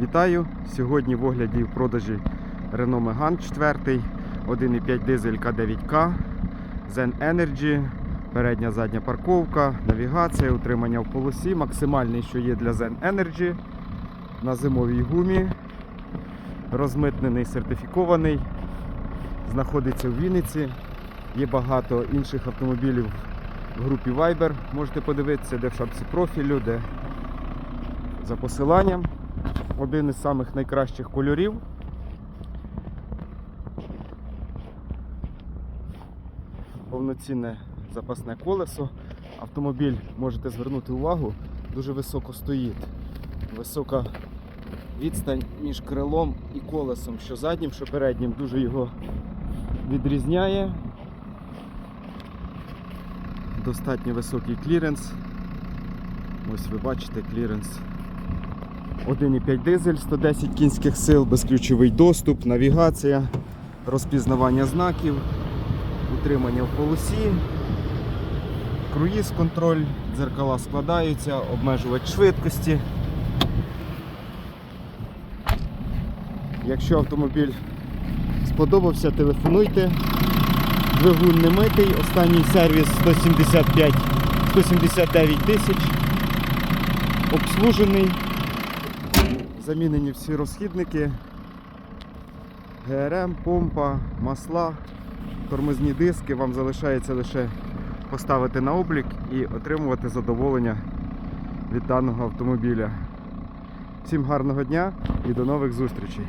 Вітаю! Сьогодні в огляді в продажі Renault Megane 4, 1,5 дизель К9К, Zen Energy, передня задня парковка, навігація, утримання в полосі, максимальний, що є для Zen Energy, на зимовій гумі, розмитнений, сертифікований, знаходиться в Вінниці. Є багато інших автомобілів в групі Viber. Можете подивитися, де в шапці профілю, де за посиланням. Один із самих найкращих кольорів. Повноцінне запасне колесо. Автомобіль, можете звернути увагу, дуже високо стоїть. Висока відстань між крилом і колесом, що заднім, що переднім, дуже його відрізняє. Достатньо високий кліренс. Ось ви бачите кліренс 1,5 дизель, 110 кінських сил, безключовий доступ, навігація, розпізнавання знаків, утримання в полосі, круїз контроль, дзеркала складаються, обмежувач швидкості. Якщо автомобіль сподобався, телефонуйте. Двигун не митий, останній сервіс 175 179 тисяч. Обслужений. Замінені всі розхідники, ГРМ, помпа, масла, тормозні диски. Вам залишається лише поставити на облік і отримувати задоволення від даного автомобіля. Всім гарного дня і до нових зустрічей!